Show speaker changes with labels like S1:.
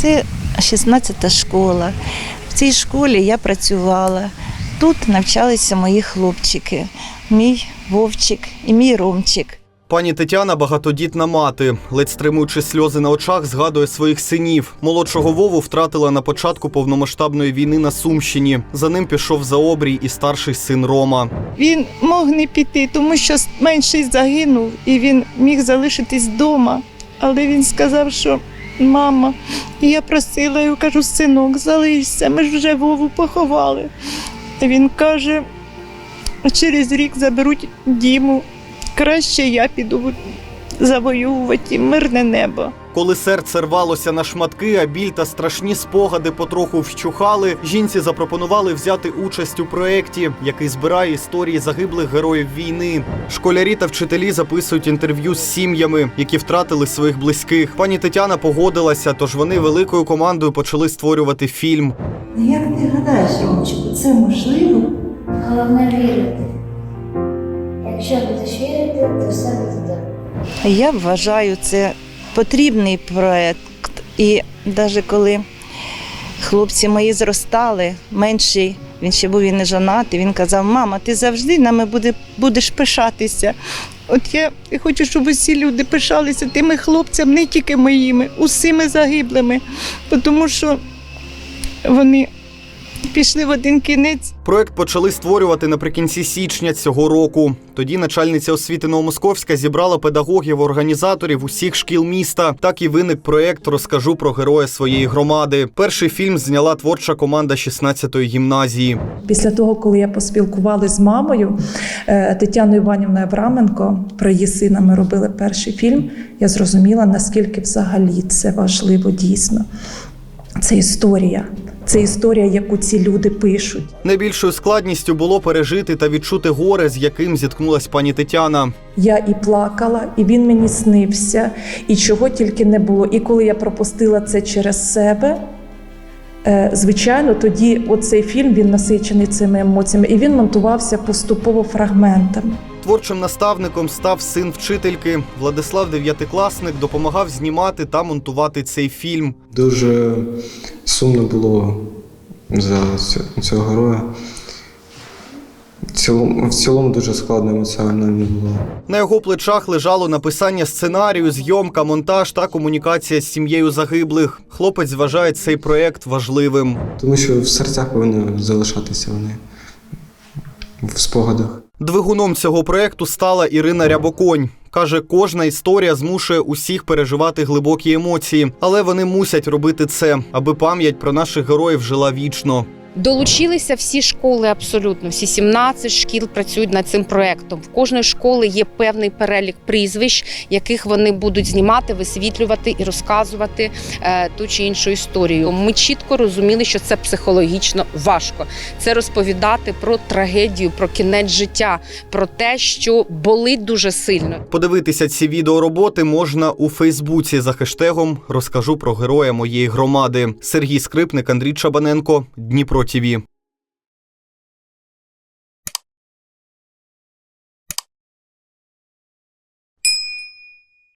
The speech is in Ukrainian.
S1: Це 16-та школа. В цій школі я працювала. Тут навчалися мої хлопчики, мій Вовчик і мій Ромчик.
S2: Пані Тетяна багатодітна мати, ледь стримуючи сльози на очах, згадує своїх синів. Молодшого Вову втратила на початку повномасштабної війни на Сумщині. За ним пішов за обрій і старший син Рома.
S1: Він мог не піти, тому що менший загинув і він міг залишитись вдома. Але він сказав, що мама, і я просила його, кажу, синок, залишся, ми ж вже Вову поховали. Він каже, через рік заберуть Діму. Краще я піду завоювати мирне небо.
S2: Коли серце рвалося на шматки, а біль та страшні спогади потроху вщухали, жінці запропонували взяти участь у проєкті, який збирає історії загиблих героїв війни. Школярі та вчителі записують інтерв'ю з сім'ями, які втратили своїх близьких. Пані Тетяна погодилася, тож вони великою командою почали створювати фільм.
S3: Як ти гадаєш, Ромчику, це можливо?
S4: Головне вірити. Якщо будеш вірити,
S1: Я вважаю, це потрібний проект. І навіть коли хлопці мої зростали, менший, він ще був і не жонатий, він казав: мама, ти завжди нами буде, будеш пишатися. От я хочу, щоб усі люди пишалися тими хлопцями, не тільки моїми, усіми загиблими, тому що вони пішли в один кінець.
S2: Проект почали створювати наприкінці січня цього року. Тоді начальниця освіти Новомосковська зібрала педагогів, організаторів усіх шкіл міста. Так і виник проект Розкажу про героя своєї громади. Перший фільм зняла творча команда 16-ї гімназії.
S5: Після того, коли я поспілкувалася з мамою е, Тетяною Іванівною Авраменко, про її сина ми робили перший фільм, я зрозуміла, наскільки взагалі це важливо дійсно. Це історія. Це історія, яку ці люди пишуть.
S2: Найбільшою складністю було пережити та відчути горе, з яким зіткнулась пані Тетяна.
S5: Я і плакала, і він мені снився, і чого тільки не було. І коли я пропустила це через себе, е, звичайно, тоді оцей фільм він насичений цими емоціями, і він монтувався поступово фрагментами.
S2: Творчим наставником став син вчительки. Владислав Дев'ятикласник допомагав знімати та монтувати цей фільм.
S6: Дуже сумно було за цього героя. В цілому, в цілому дуже складно емоціонально було.
S2: На його плечах лежало написання сценарію, зйомка, монтаж та комунікація з сім'єю загиблих. Хлопець вважає цей проект важливим.
S6: Тому що в серцях повинні залишатися вони в спогадах.
S2: Двигуном цього проекту стала Ірина Рябоконь. Каже, кожна історія змушує усіх переживати глибокі емоції, але вони мусять робити це, аби пам'ять про наших героїв жила вічно.
S7: Долучилися всі школи, абсолютно всі 17 шкіл працюють над цим проектом. В кожної школи є певний перелік прізвищ, яких вони будуть знімати, висвітлювати і розказувати е, ту чи іншу історію. Ми чітко розуміли, що це психологічно важко. Це розповідати про трагедію, про кінець життя, про те, що болить дуже сильно.
S2: Подивитися ці відеороботи можна у Фейсбуці за хештегом Розкажу про героя моєї громади. Сергій Скрипник, Андрій Чабаненко, Дніпро ТІВІ.